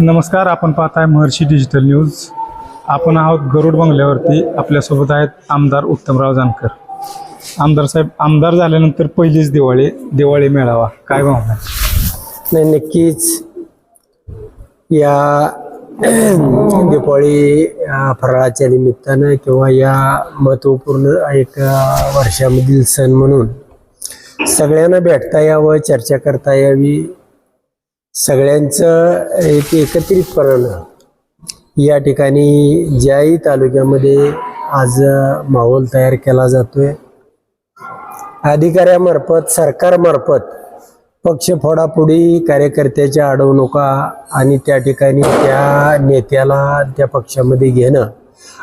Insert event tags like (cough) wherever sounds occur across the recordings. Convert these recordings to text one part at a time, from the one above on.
नमस्कार आपण पाहताय महर्षी डिजिटल न्यूज आपण आहोत गरुड बंगल्यावरती. आपल्यासोबत आहेत आमदार उत्तमराव जानकर. आमदार साहेब आमदार झाल्यानंतर पहिलीच दिवाळी दिवाळी मेळावा. काय भावना नाही नक्कीच. या (clears throat) दिवाळी फराळाच्या निमित्तानं किंवा या महत्त्वपूर्ण एक वर्षामधील सण म्हणून सगळ्यांना भेटता यावं चर्चा करता यावी सगळ्यांचं एक एकत्रितपणानं या ठिकाणी ज्याही तालुक्यामध्ये आज माहोल तयार केला जातोय. अधिकाऱ्यामार्फत सरकारमार्फत पक्ष फोडाफोडी कार्यकर्त्याच्या अडवणुका आणि त्या ठिकाणी त्या नेत्याला त्या पक्षामध्ये घेणं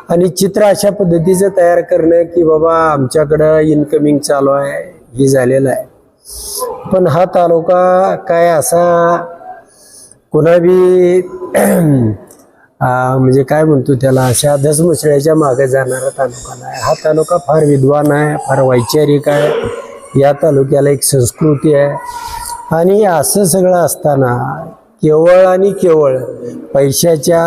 आणि चित्र अशा पद्धतीचं तयार करणं की बाबा आमच्याकडं इन्कमिंग चालू आहे हे झालेलं आहे. पण हा तालुका काय असा कुणाबी (clears throat) म्हणजे काय म्हणतो त्याला अशा धसमुसळ्याच्या मागे जाणारा तालुका नाही. हा तालुका फार विद्वान आहे फार वैचारिक आहे. या तालुक्याला एक संस्कृती आहे. आणि असं सगळं असताना केवळ आणि केवळ पैशाच्या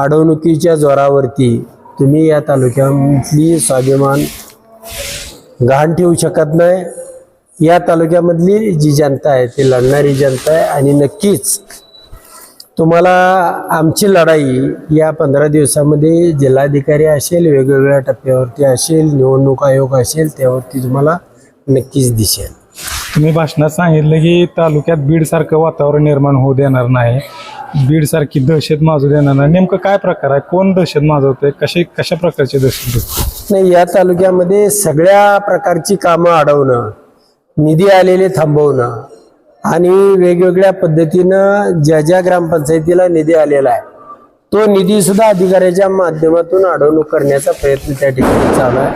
अडवणुकीच्या जोरावरती तुम्ही या तालुक्यामधली स्वाभिमान गहाण ठेवू शकत नाही. या तालुक्यामधली जी जनता आहे ती लढणारी जनता आहे. आणि नक्कीच तुम्हाला आमची लढाई या पंधरा दिवसामध्ये जिल्हाधिकारी असेल वेगवेगळ्या टप्प्यावरती असेल निवडणूक आयोग असेल त्यावरती तुम्हाला नक्कीच दिसेल. तुम्ही भाषणात सांगितलं की तालुक्यात बीडसारखं वातावरण निर्माण होऊ देणार नाही. बीडसारखी दहशत माजू देणार नाही. नेमकं काय प्रकार आहे? कोण दहशत माजवतंय? कसे कशा प्रकारची दहशत? नाही या तालुक्यामध्ये सगळ्या प्रकारची कामं अडवणं निधी आलेले थांबवणं आणि वेगवेगळ्या पद्धतीनं ज्या ज्या ग्रामपंचायतीला निधी आलेला आहे तो निधी सुद्धा अधिकाऱ्याच्या माध्यमातून अडवणूक करण्याचा प्रयत्न त्या ठिकाणी चालू आहे.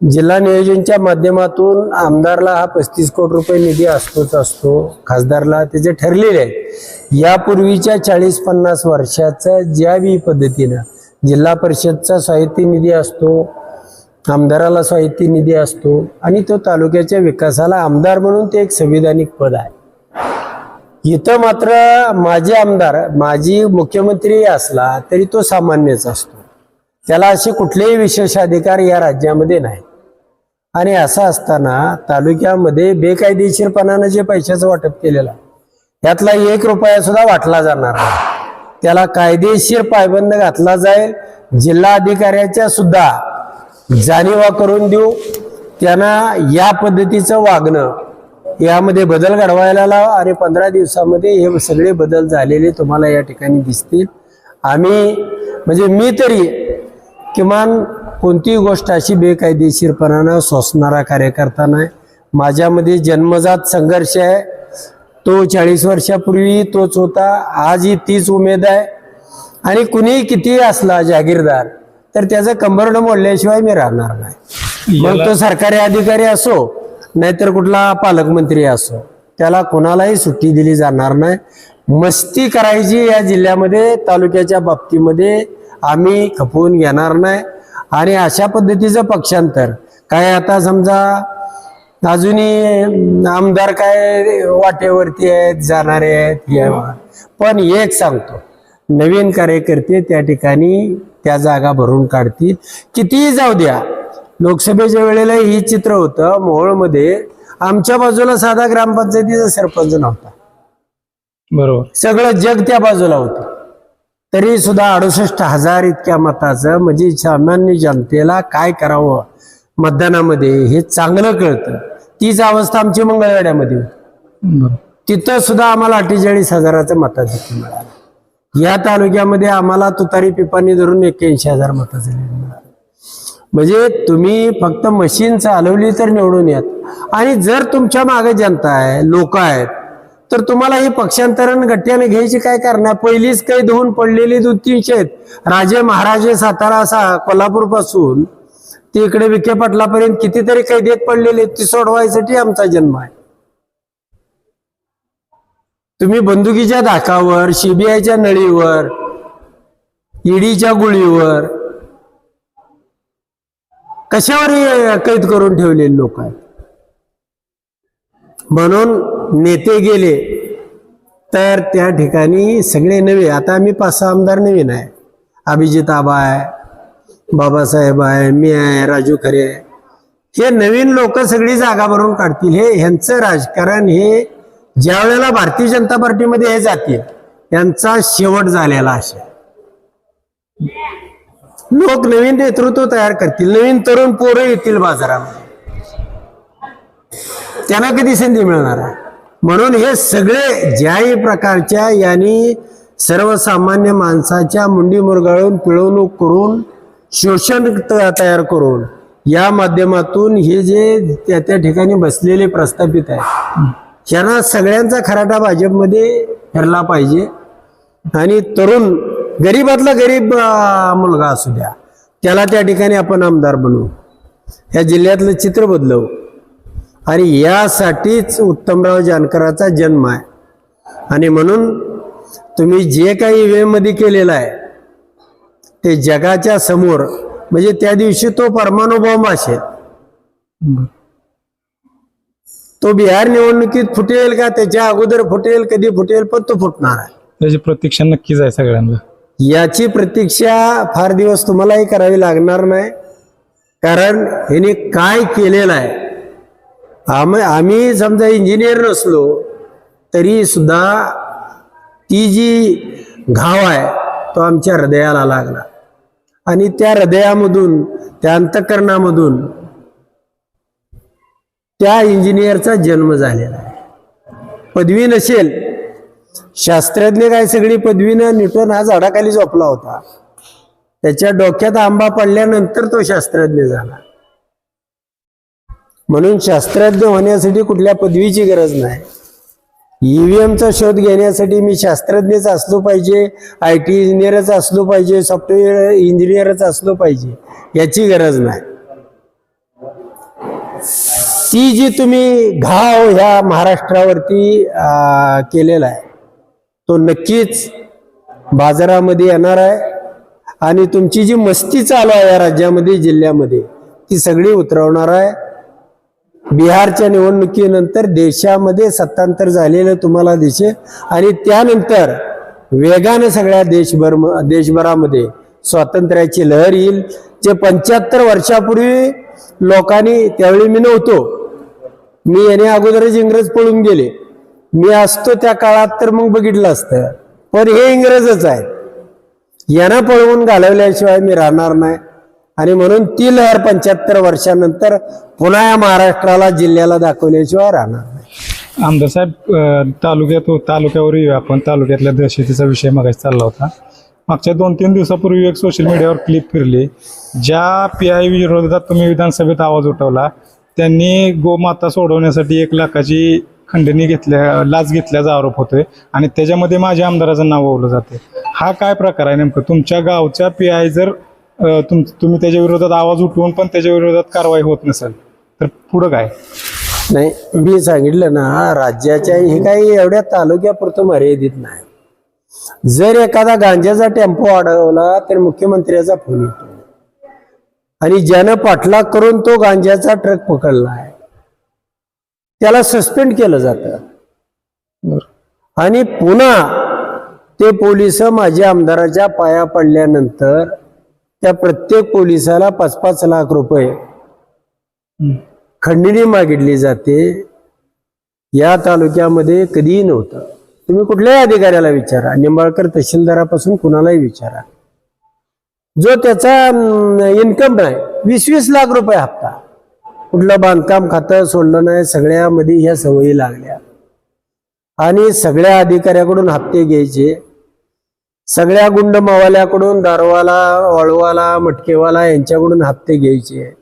जिल्हा नियोजनच्या माध्यमातून आमदारला हा पस्तीस कोटी रुपये निधी असतोच असतो खासदारला त्याचे ठरलेले आहे यापूर्वीच्या चाळीस पन्नास वर्षाचं ज्या बी पद्धतीनं जिल्हा परिषदचा साहित्य निधी असतो आमदाराला साहित्य निधी असतो आणि तो तालुक्याच्या विकासाला आमदार म्हणून ते एक संविधानिक पद आहे. इथं मात्र माझे आमदार माजी मुख्यमंत्री असला तरी तो सामान्यच असतो. त्याला असे कुठलेही विशेष अधिकार या राज्यामध्ये नाही आणि असं असताना तालुक्यामध्ये बेकायदेशीरपणानं जे पैशाचं वाटप केलेलं त्यातला एक रुपया सुद्धा वाटला जाणार नाही. त्याला कायदेशीर पायबंद घातला जाईल. जिल्हा अधिकाऱ्याच्या सुद्धा जाणीवा करून देऊ त्यांना या पद्धतीचं वागणं यामध्ये बदल घडवायला लावा. आणि पंधरा दिवसामध्ये हे सगळे बदल झालेले तुम्हाला या ठिकाणी दिसतील. आम्ही म्हणजे मी तरी किमान कोणतीही गोष्ट अशी बेकायदेशीरपणानं सोसणारा कार्यकर्ता नाही. माझ्यामध्ये जन्मजात संघर्ष आहे. तो चाळीस वर्षापूर्वी तोच होता. आजही तीच उमेद आहे. आणि कुणीही कितीही असला जागीरदार तर त्याचं कंबरडं मोडल्याशिवाय मी राहणार नाही. मग तो सरकारी अधिकारी असो नाहीतर कुठला पालकमंत्री असो त्याला कोणालाही सुट्टी दिली जाणार नाही. मस्ती करायची या जिल्ह्यामध्ये तालुक्याच्या बाबतीमध्ये आम्ही खपवून घेणार नाही. आणि अशा पद्धतीचं पक्षांतर काय आता समजा अजूनही आमदार काय वाटेवरती आहेत जाणारे आहेत. पण एक सांगतो. नवीन कार्यकर्ते त्या ठिकाणी त्या जागा भरून काढतील. कितीही जाऊ द्या लोकसभेच्या वेळेला ही चित्र होतं मोहोळमध्ये आमच्या बाजूला साधा ग्रामपंचायतीचा सरपंच नव्हता. बरोबर. सगळं जग त्या बाजूला होतं. तरी सुद्धा अडुसष्ट हजार इतक्या मताचं म्हणजे सामान्य जनतेला काय करावं मतदानामध्ये हे चांगलं कळतं. तीच अवस्था आमची मंगळवेड्यामध्ये होती. तिथं सुद्धा आम्हाला अठ्ठेचाळीस हजाराचं मताधिक्य मिळालं. या तालुक्यामध्ये आम्हाला तुतारी पिपाणी धरून एक्क्याऐंशी हजार मताचं लीड म्हणजे तुम्ही फक्त मशीन चालवली तर निवडून यात. आणि जर तुमच्या मागे जनता आहे लोक आहेत तर तुम्हाला ही पक्षांतरण गट्ट्याने घ्यायची काय करणार? पहिलीच काही धुवून पडलेली दोन तीनशे आहेत. राजे महाराजे सातारा असा कोल्हापूरपासून ते इकडे विखे पाटलापर्यंत कितीतरी कैदेत पडलेले ती सोडवायसाठी आमचा जन्म आहे. तुम्ही बंदुकीच्या धाकावर सीबीआयच्या नळीवर ईडीच्या गुळीवर कशावर कैद करून ठेवलेले लोक आहेत? म्हणून नेते गेले तर त्या ठिकाणी सगळे नवे आता आम्ही पाच सहा आमदार नवीन आहे अभिजित आबा आहे बाबासाहेब आहे मी आहे राजू खरे आहे. हे नवीन लोक सगळी जागा भरून काढतील. हे ह्यांचं राजकारण हे ज्या वेळेला भारतीय जनता पार्टीमध्ये हे जातील त्यांचा शेवट झालेला अशा लोक नवीन नेतृत्व तयार करतील नवीन तरुण पोरं येतील बाजारामध्ये. त्यांना कधी संधी मिळणार? आहे म्हणून हे सगळे ज्याही प्रकारच्या यांनी सर्वसामान्य माणसाच्या मुंडी मुरगाळून पिळवणूक करून शोषण त- तयार करून या माध्यमातून हे जे त्या त्या ठिकाणी बसलेले प्रस्थापित आहेत यांना सगळ्यांचा खराटा भाजपमध्ये फिरला पाहिजे. आणि तरुण गरीबातला गरीब मुलगा असू द्या त्याला त्या ठिकाणी आपण आमदार बनवू. ह्या जिल्ह्यातलं चित्र बदलवू. आणि यासाठीच उत्तमराव जानकराचा जन्म आहे. आणि म्हणून तुम्ही जे काही वेळमध्ये केलेलं आहे ते जगाच्या समोर म्हणजे त्या दिवशी तो परमाणु असेल. तो बिहार निवडणुकीत फुटेल का? त्याच्या अगोदर फुटेल कधी फुटेल पण तो फुटणार आहे. त्याची प्रतीक्षा नक्कीच आहे सगळ्यांना. याची प्रतीक्षा फार दिवस तुम्हालाही करावी लागणार नाही. कारण ह्याने काय केलेलं आहे? आम्ही आम्ही समजा इंजिनियर नसलो तरी सुद्धा ती जी घाव आहे तो आमच्या हृदयाला लागला. आणि त्या हृदयामधून त्या अंतकरणामधून त्या इंजिनियरचा जन्म झालेला आहे. पदवी नसेल शास्त्रज्ञ काय सगळी पदवीनं न्यूटन हा झाडाखाली झोपला होता. त्याच्या डोक्यात आंबा पडल्यानंतर तो शास्त्रज्ञ झाला. म्हणून शास्त्रज्ञ होण्यासाठी कुठल्या पदवीची गरज नाही. ईव्हीएमचा शोध घेण्यासाठी मी शास्त्रज्ञच असलो पाहिजे आय टी इंजिनियरच असलो पाहिजे सॉफ्टवेअर इंजिनियरच असलो पाहिजे याची गरज नाही. ती जी तुम्ही घाव ह्या महाराष्ट्रावरती केलेला आहे तो नक्कीच बाजारामध्ये येणार आहे. आणि तुमची जी मस्ती चालू आहे या राज्यामध्ये जिल्ह्यामध्ये ती सगळी उतरवणार आहे. बिहारच्या निवडणुकीनंतर देशामध्ये सत्तांतर झालेलं तुम्हाला दिसेल. आणि त्यानंतर वेगानं सगळ्या देशभर देशभरामध्ये स्वातंत्र्याची लहर येईल. जे पंच्याहत्तर वर्षापूर्वी लोकांनी त्यावेळी मी नव्हतो. मी याने अगोदरच इंग्रज पळून गेले. मी असतो त्या काळात तर मग बघितलं असतं. पण हे इंग्रजच आहेत. यांना पळवून घालवल्याशिवाय मी राहणार नाही. आणि म्हणून ती लहर पंच्याहत्तर वर्षानंतर पुन्हा या महाराष्ट्राला जिल्ह्याला दाखवल्याशिवाय राहणार नाही. आमदार साहेब तालुक्यात हो, तालुक्यावर येऊया आपण तालुक्यातल्या दहशतीचा विषय मगाशी चालला होता. मागच्या दोन तीन दिवसापूर्वी एक सोशल मीडियावर क्लिप फिरली. ज्या पी आय विरोधात तुम्ही विधानसभेत आवाज उठवला त्यांनी गोमाता सोडवण्यासाठी एक लाखाची खंडणी घेतल्या लाच घेतल्याचा आरोप होतोय. आणि त्याच्यामध्ये माझ्या आमदाराचं नाव ओवलं जाते हा काय प्रकार आहे नेमकं? तुमच्या गावच्या पी आय जर तुम तुम्ही त्याच्या विरोधात आवाज उठवून पण त्याच्या विरोधात कारवाई होत नसेल तर पुढं काय? नाही मी सांगितलं ना राज्याच्या हे काही एवढ्या तालुक्यापुरतं मर्यादित नाही. जर एखादा गांजाचा टेम्पो अडवला तर मुख्यमंत्र्याचा फोन येतो. आणि ज्यानं पाठलाग करून तो गांजाचा ट्रक पकडला आहे. त्याला सस्पेंड केलं जातं. आणि पुन्हा ते पोलीस माझ्या आमदाराच्या पाया पडल्यानंतर त्या प्रत्येक पोलिसाला पाच पाच लाख रुपये खंडणी मागितली जाते. या तालुक्यामध्ये कधीही नव्हतं. तुम्ही कुठल्याही अधिकाऱ्याला विचारा. निंबाळकर तहसीलदारापासून कुणालाही विचारा. जो त्याचा इन्कम नाही वीस वीस लाख रुपये हप्ता. कुठलं बांधकाम खातं सोडलं नाही सगळ्यामध्ये ह्या सवयी लागल्या. आणि सगळ्या अधिकाऱ्याकडून हप्ते घ्यायचे. सगळ्या गुंड मावाल्याकडून दारवाला वळवाला मटकेवाला यांच्याकडून हप्ते घ्यायचे.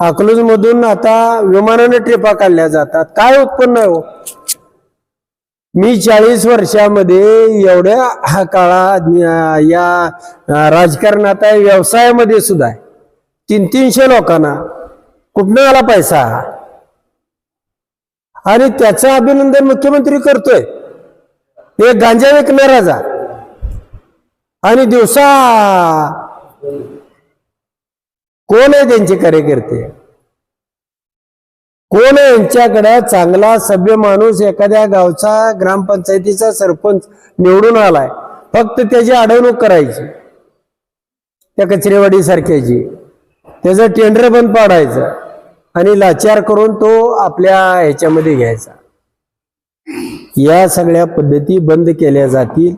अकलूजमधून आता विमानाने ट्रिपा काढल्या जातात. काय उत्पन्न आहे हो? मी चाळीस वर्षामध्ये एवढ्या हा काळा या राजकारणात आहे व्यवसायामध्ये सुद्धा आहे. तीन तीनशे लोकांना कुठनं आला पैसा? आणि त्याचं अभिनंदन मुख्यमंत्री करतोय. एक गांजा विकणाराचा आणि दिवसा कोण आहे त्यांचे कार्यकर्ते? कोण यांच्याकडे? चांगला सभ्य माणूस एखाद्या गावचा ग्रामपंचायतीचा सरपंच निवडून आलाय. फक्त त्याची अडवणूक करायची. त्या कचरेवाडी सारख्याची त्याचं टेंडर बंद पाडायचं. आणि लाचार करून तो आपल्या ह्याच्यामध्ये घ्यायचा. या सगळ्या पद्धती बंद केल्या जातील.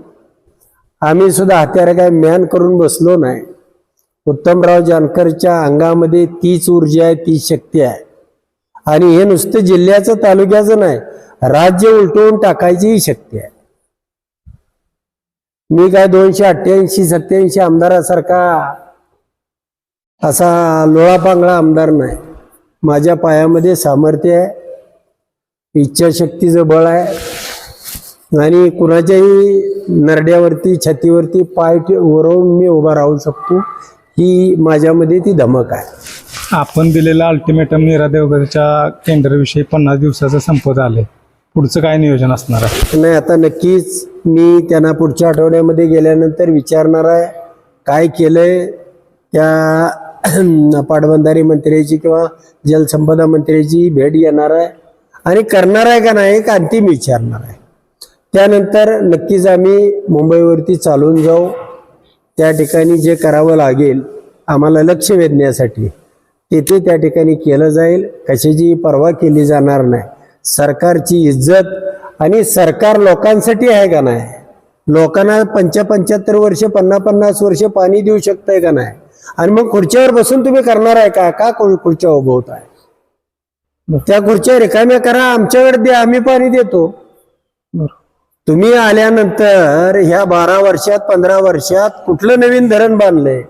आम्ही सुद्धा हत्यार काय म्यान करून बसलो नाही. उत्तमराव जानकरच्या अंगामध्ये तीच ऊर्जा आहे तीच शक्ती आहे. आणि हे नुसतं जिल्ह्याचं तालुक्याचं नाही राज्य उलटवून टाकायची शक्ती आहे. मी काय दोनशे अठ्ठ्याऐंशी सत्याऐंशी आमदारासारखा असा लोळापांगळा आमदार नाही. माझ्या पायामध्ये सामर्थ्य आहे इच्छाशक्तीचं बळ आहे आणि कुणाच्याही नरड्यावरती छातीवरती पाय वरवून मी उभा राहू शकतो ही माझ्यामध्ये ती धमक आहे. आपण दिलेला अल्टिमेटम नीरा देवगडच्या टेंडरविषयी पन्नास दिवसाचं संपत आले पुढचं काय नियोजन असणार आहे? नाही आता नक्कीच मी त्यांना पुढच्या आठवड्यामध्ये गेल्यानंतर विचारणार आहे काय केलंय त्या (clears throat) पाटबंधारे मंत्र्याची किंवा जलसंपदा मंत्र्याची भेट घेणार आहे. आणि करणार आहे का नाही एक अंतिम विचारणार आहे. त्यानंतर नक्कीच आम्ही मुंबईवरती चालून जाऊ. त्या ठिकाणी जे करावं लागेल आम्हाला लक्ष वेधण्यासाठी. तेथे त्या ठिकाणी केलं जाईल. कशाची पर्वा केली जाणार नाही. सरकारची इज्जत आणि सरकार लोकांसाठी आहे का नाही? लोकांना पंचा पंच्याहत्तर वर्ष पन्नास पन्नास वर्ष पाणी देऊ शकतंय का नाही? आणि मग खुर्च्यावर बसून तुम्ही करणार आहे का? का खुर- खुर्च्या उभवत आहे त्या खुर्च्या रिकाम्या करा. आमच्याकडे द्या आम्ही पाणी देतो. तुम्ही आल्यानंतर ह्या बारा वर्षात पंधरा वर्षात कुठलं नवीन धरण बांधलंय?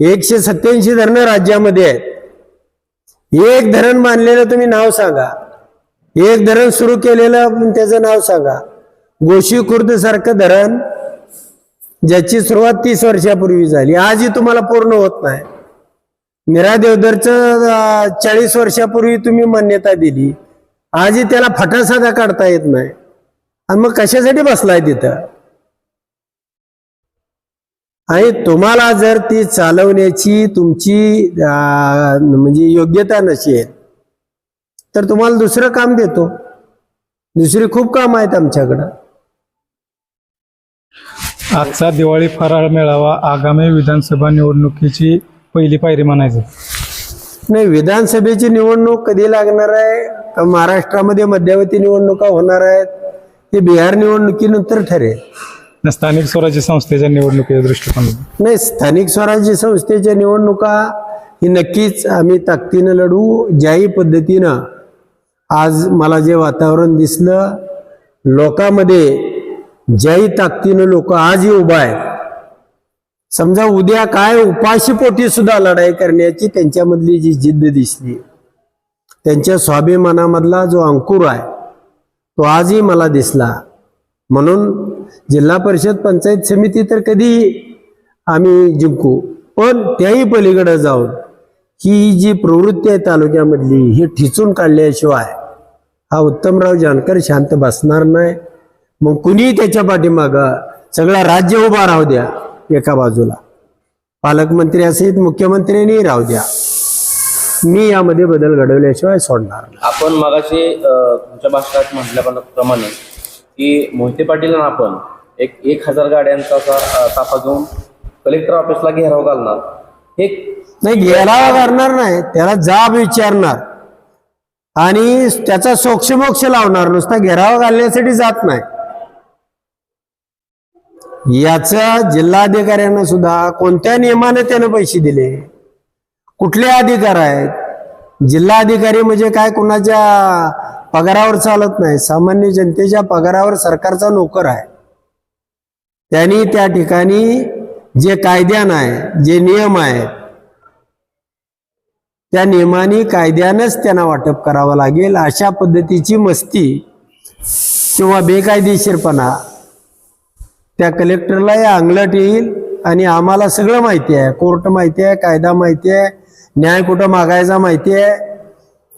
एकशे सत्याऐंशी धरणं राज्यामध्ये आहेत. एक धरण बांधलेलं तुम्ही नाव सांगा. एक धरण सुरू केलेलं त्याचं नाव सांगा. गोशी खुर्द सारखं धरण ज्याची सुरुवात तीस वर्षापूर्वी झाली. आजही तुम्हाला पूर्ण होत नाही. मीरा देवधरचं चाळीस वर्षापूर्वी तुम्ही मान्यता दिली. आजही त्याला फटासाधा काढता येत नाही. आणि मग कशासाठी बसलाय तिथं? आणि तुम्हाला जर ती चालवण्याची तुमची म्हणजे योग्यता नसेल तर तुम्हाला दुसरं काम देतो. दुसरी खूप काम आहेत आमच्याकडं. आजचा दिवाळी फराळ मेळावा आगामी विधानसभा निवडणुकीची पहिली पायरी म्हणायचं. नाही विधानसभेची निवडणूक कधी लागणार आहे? का महाराष्ट्रामध्ये मध्यावधी निवडणुका होणार आहेत? ते बिहार निवडणुकीनंतर ठरेल. स्थानिक स्वराज्य संस्थेच्या निवडणुकीच्या दृष्टिकोनातून? नाही स्थानिक स्वराज्य संस्थेच्या निवडणुका ही नक्कीच आम्ही ताकदीनं लढू ज्याही पद्धतीनं आज मला जे वातावरण दिसलं लोकांमध्ये ज्याही ताकदीनं लोक आजही उभा आहेत समजा उद्या काय उपाशी पोटी सुद्धा लढाई करण्याची त्यांच्यामधली जी जिद्द दिसली त्यांच्या स्वाभिमानामधला जो अंकुर आहे तो आजही मला दिसला. म्हणून जिल्हा परिषद पंचायत समिती तर कधी आम्ही जिंकू पण त्याही पलीकडे जाऊन ही जी प्रवृत्ती आहे तालुक्यामधली ही ठिचून काढल्याशिवाय हा उत्तमराव जानकर शांत बसणार नाही. मग कुणीही त्याच्या पाठीमागं सगळा राज्य उभा राहू द्या एका बाजूला. पालकमंत्री असेल मुख्यमंत्र्यांनी राहू द्या. मी यामध्ये बदल घडवल्याशिवाय सोडणार आपण मगाशी तुमच्या भाषणात म्हटल्याप्रमाणे की मोहिते पाटील आपण एक एक हजार गाड्यांचा असा ताफा घेऊन कलेक्टर ऑफिसला घेराव घालणार. हे नाही घेरावा करणार नाही त्याला जाब विचारणार. आणि त्याचा सोक्षमोक्ष लावणार नुसता घेरावा घालण्यासाठी जात नाही. याचा जिल्हाधिकाऱ्यांना सुद्धा कोणत्या नियमाने त्यानं पैसे दिले? कुठले अधिकार आहेत? जिल्हाधिकारी म्हणजे काय? कुणाच्या पगारावर चालत नाही. सामान्य जनतेच्या पगारावर सरकारचा नोकर आहे. त्यांनी त्या ठिकाणी जे कायद्यानं आहे जे नियम आहे त्या नियमाने कायद्यानंच त्यांना वाटप करावं लागेल. अशा पद्धतीची मस्ती किंवा बेकायदेशीरपणा त्या कलेक्टरलाही अंगलट येईल आणि आम्हाला सगळं माहिती आहे. कोर्ट माहिती आहे कायदा माहिती आहे न्याय कुठं मागायचा माहिती आहे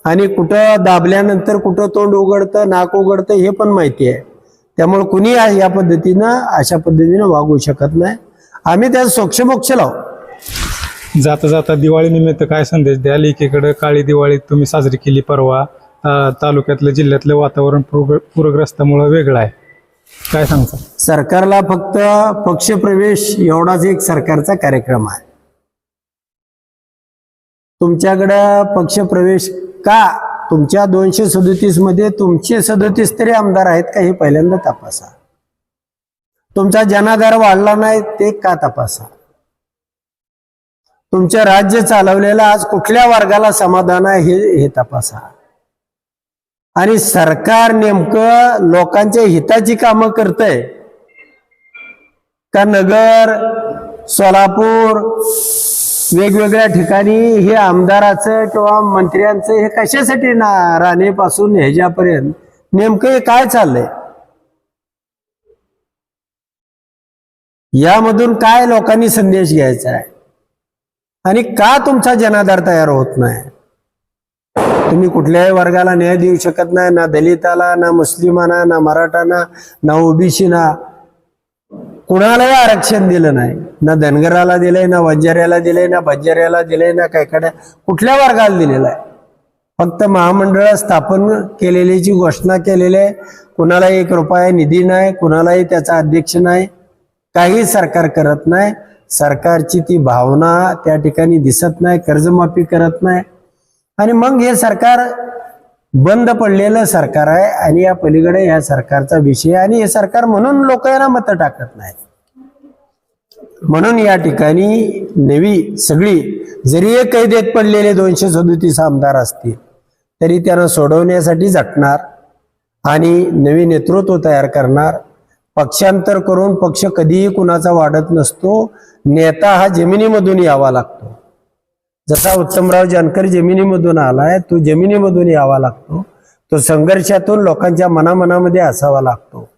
आणि कुठं दाबल्यानंतर कुठं तोंड उघडतं नाक उघडतं हे पण माहिती आहे. त्यामुळे कुणी या या पद्धतीनं अशा पद्धतीनं वागू शकत नाही. आम्ही त्याचा सोक्षमोक्ष लावू. जाता जाता दिवाळी निमित्त काय संदेश द्याल? एकीकडे काळी दिवाळी तुम्ही साजरी केली परवा तालुक्यातलं जिल्ह्यातलं वातावरण पूर पूरग्रस्तामुळं वेगळं आहे. काय सांगता? सरकारला फक्त पक्षप्रवेश एवढाच एक सरकारचा कार्यक्रम आहे. तुमच्याकडं पक्षप्रवेश का तुमच्या दोनशे सदोतीसमध्ये तुमचे सदोतीस तरी आमदार आहेत का हे पहिल्यांदा तपासा. तुमचा जनाधार वाढला नाही ते का तपासा. तुमचं राज्य चालवलेलं आज कुठल्या वर्गाला समाधान आहे हे हे तपासा. आणि सरकार नेमकं लोकांच्या हिताची कामं करतंय. का नगर सोलापूर वेगवेगळ्या ठिकाणी हे आमदाराचं किंवा मंत्र्यांचं हे कशासाठी ना राणेपासून ह्याच्यापर्यंत नेमकं हे काय चाललंय? यामधून काय लोकांनी संदेश घ्यायचा आहे? आणि का तुमचा जनाधार तयार होत नाही? तुम्ही कुठल्याही वर्गाला न्याय देऊ शकत नाही ना दलिताला ना मुस्लिमांना ना मराठाना ना ओबीसीना. कुणालाही आरक्षण दिलं नाही. ना धनगराला दिलंय ना वंजाऱ्याला दिलंय ना बंजाऱ्याला दिलंय ना कायकड्या कुठल्या वर्गाला दिलेलं आहे. फक्त महामंडळ स्थापन केलेल्याची घोषणा केलेली आहे. कुणाला एक रुपया निधी नाही कुणालाही त्याचा अध्यक्ष नाही काही सरकार करत नाही. सरकारची ती भावना त्या ठिकाणी दिसत नाही कर्जमाफी करत नाही. आणि मग हे सरकार बंद पडलेलं सरकार आहे आणि या पलीकडे या सरकारचा विषय आणि हे सरकार म्हणून लोक यांना मतं टाकत नाही म्हणून या ठिकाणी नवी सगळी जरी एक कैदेत पडलेले दोनशे सदोतीस आमदार असतील तरी त्यांना सोडवण्यासाठी झटणार आणि नवी नेतृत्व तयार करणार. पक्षांतर करून पक्ष कधीही कुणाचा वाढत नसतो. नेता हा जमिनीमधून यावा लागतो. जसा उत्तमराव जानकर जमिनीमधून आलाय तो जमिनीमधून यावा लागतो. तो संघर्षातून लोकांच्या मनामनामध्ये असावा लागतो.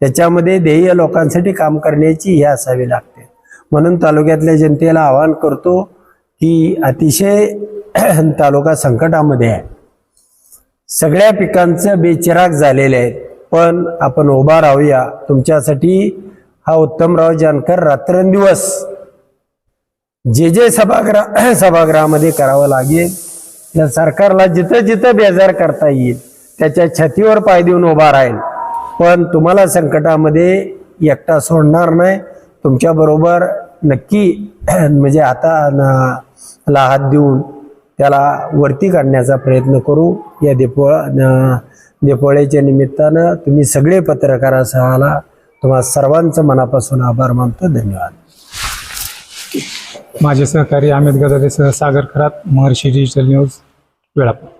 त्याच्यामध्ये ध्येय लोकांसाठी काम करण्याची ही असावी लागते. म्हणून तालुक्यातल्या जनतेला आवाहन करतो की अतिशय (clears throat) तालुका संकटामध्ये आहे. सगळ्या पिकांचं बेचिराग झालेले आहेत पण आपण उभा राहूया. तुमच्यासाठी हा उत्तमराव जानकर रात्रंदिवस जे जे सभागृह (clears throat) सभागृहामध्ये करावं लागेल या सरकारला जिथं जिथं बेजार करता येईल त्याच्या छतीवर पाय देऊन उभा राहील. पण तुम्हाला संकटामध्ये एकटा सोडणार नाही. तुमच्याबरोबर नक्की (clears throat) म्हणजे आता ला हात देऊन त्याला वरती काढण्याचा प्रयत्न करू. या देपोळ न- देपोळ्याच्या निमित्तानं तुम्ही सगळे पत्रकारासह आला. तुम्हा सर्वांचं मनापासून आभार मानतो. धन्यवाद. माझे सहकारी अमित गदादेसह सागर खरात महर्षी डिजिटल न्यूज वेळापूर